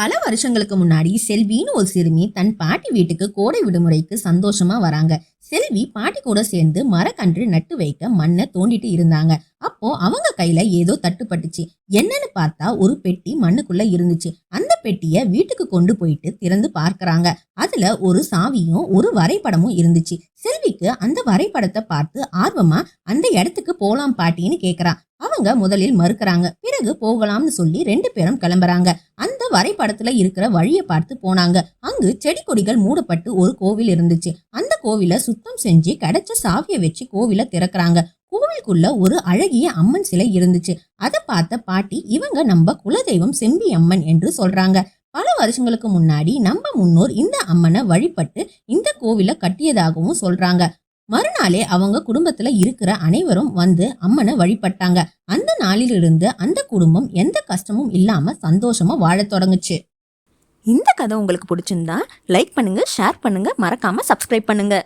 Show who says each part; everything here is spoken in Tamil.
Speaker 1: பல வருஷங்களுக்கு முன்னாடி செல்வின்னு ஒரு சிறுமி தன் பாட்டி வீட்டுக்கு கோடை விடுமுறைக்கு சந்தோஷமா வராங்க. செல்வி பாட்டி கூட சேர்ந்து மரக்கன்று நட்டு வைக்க மண்ணை தோண்டிட்டு இருந்தாங்க. அப்போ அவங்க கையில ஏதோ தட்டுப்பட்டுச்சு. என்னன்னு பார்த்தா ஒரு பெட்டி மண்ணுக்குள்ள இருந்துச்சு. அந்த பெட்டிய வீட்டுக்கு கொண்டு போயிட்டு திறந்து பார்க்கறாங்க. அதுல ஒரு சாவியும் ஒரு வரைபடமும் இருந்துச்சு. செல்விக்கு அந்த வரைபடத்தை பார்த்து ஆர்வமா அந்த இடத்துக்கு போலாம் பாட்டின்னு கேக்குறான் அவங்க முதலில் மறுக்கிறாங்க. பிறகு போகலாம்னு சொல்லி ரெண்டு பேரும் கிளம்புறாங்க. அந்த வரைபடத்துல இருக்கிற வழியை பார்த்து போனாங்க. அங்கு செடி கொடிகள் மூடப்பட்டு ஒரு கோவில் இருந்துச்சு. அந்த கோவில சுத்தம் செஞ்சு கிடைச்ச சாவிய வச்சு கோவில திறக்கிறாங்க. கோவிலுக்குள்ள ஒரு அழகிய அம்மன் சிலை இருந்துச்சு. அதை பார்த்த பாட்டி இவங்க நம்ம குலதெய்வம் செம்பி அம்மன் என்று சொல்றாங்க. பல வருஷங்களுக்கு முன்னாடி நம்ம முன்னோர் இந்த அம்மனை வழிபட்டு இந்த கோவிலை கட்டியதாகவும் சொல்றாங்க. மறுநாளே அவங்க குடும்பத்துல இருக்கிற அனைவரும் வந்து அம்மனை வழிபட்டாங்க. அந்த நாளிலிருந்து அந்த குடும்பம் எந்த கஷ்டமும் இல்லாம சந்தோஷமா வாழத் தொடங்குச்சு.
Speaker 2: இந்த கதை உங்களுக்கு பிடிச்சிருந்தா லைக் பண்ணுங்க ஷேர் பண்ணுங்க மறக்காம சப்ஸ்கிரைப் பண்ணுங்க.